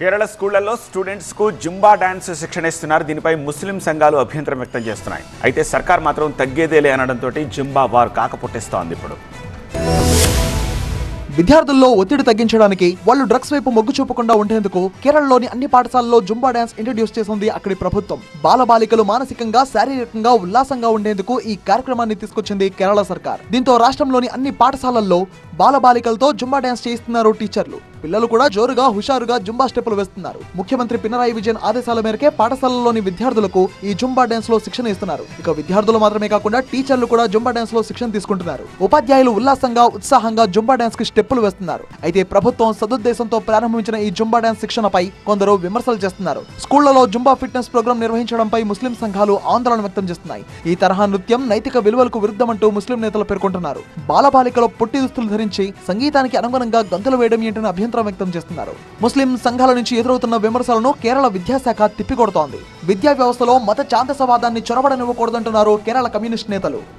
కేరళ స్కూళ్ళలో స్టూడెంట్స్కు Zumba dance శిక్షణ ఇస్తున్నారు. దీనిపై ముస్లిం సంఘాలు అభ్యంతరం వ్యక్తం చేస్తున్నాయి. అయితే సర్కార్ మాత్రం తగ్గేదేలే అనడంతో జుంబా వారు కాకపుట్టిస్తోంది ఇప్పుడు. విద్యార్థుల్లో ఒత్తిడి తగ్గించడానికి వాళ్ళు డ్రగ్స్ వైపు మొగ్గు చూపకుండా ఉండేందుకు కేరళలోని అన్ని పాఠశాలల్లో జుంబా డాన్స్ ఇంట్రడ్యూస్ చేసింది అక్కడి ప్రభుత్వం. బాలబాలికలు మానసికంగా శారీరకంగా ఉల్లాసంగా ఉండేందుకు ఈ కార్యక్రమాన్ని తీసుకొచ్చింది కేరళ సర్కార్. దీంతో రాష్ట్రంలోని అన్ని పాఠశాలల్లో బాలబాలికలతో జుంబా డాన్స్ చేయిస్తున్నారు టీచర్లు. పిల్లలు కూడా జోరుగా హుషారుగా జుంబా స్టెప్పులు వేస్తున్నారు. ముఖ్యమంత్రి పినరాయి విజయన్ ఆదేశాల మేరకే పాఠశాలలోని విద్యార్థులకు ఈ జుంబా డ్యాన్స్లో శిక్షణ ఇస్తున్నారు. ఇక విద్యార్థులు మాత్రమే కాకుండా టీచర్లు కూడా జుంబా డ్యాన్స్లో శిక్షణ తీసుకుంటున్నారు. ఉపాధ్యాయులు ఉల్లాసంగా ఉత్సాహంగా జుంబా డ్యాన్స్కి స్టెప్పులు వేస్తున్నారు. అయితే ప్రభుత్వం సదుద్దేశంతో ప్రారంభించిన ఈ జుంబా డాన్స్ శిక్షణపై కొందరు విమర్శలు చేస్తున్నారు. స్కూళ్ళలో జుంబా ఫిట్నెస్ ప్రోగ్రాం నిర్వహించడంపై ముస్లిం సంఘాలు ఆందోళన వ్యక్తం చేస్తున్నాయి. ఈ తరహా నృత్యం నైతిక విలువలకు విరుద్ధమంటూ ముస్లిం నేతలు పేర్కొంటున్నారు. బాలబాలికలు పొట్టి దుస్తులు నుంచి సంగీతానికి అనుగుణంగా గంతులు వేయడం ఏంటని అభ్యంతరం వ్యక్తం చేస్తున్నారు. ముస్లిం సంఘాల నుంచి ఎదురవుతున్న విమర్శలను కేరళ విద్యాశాఖ తిప్పికొడుతోంది. విద్యా వ్యవస్థలో మత చాందసవాదాన్ని చొరబడనివ్వకూడదంటున్నారు కేరళ కమ్యూనిస్ట్ నేతలు.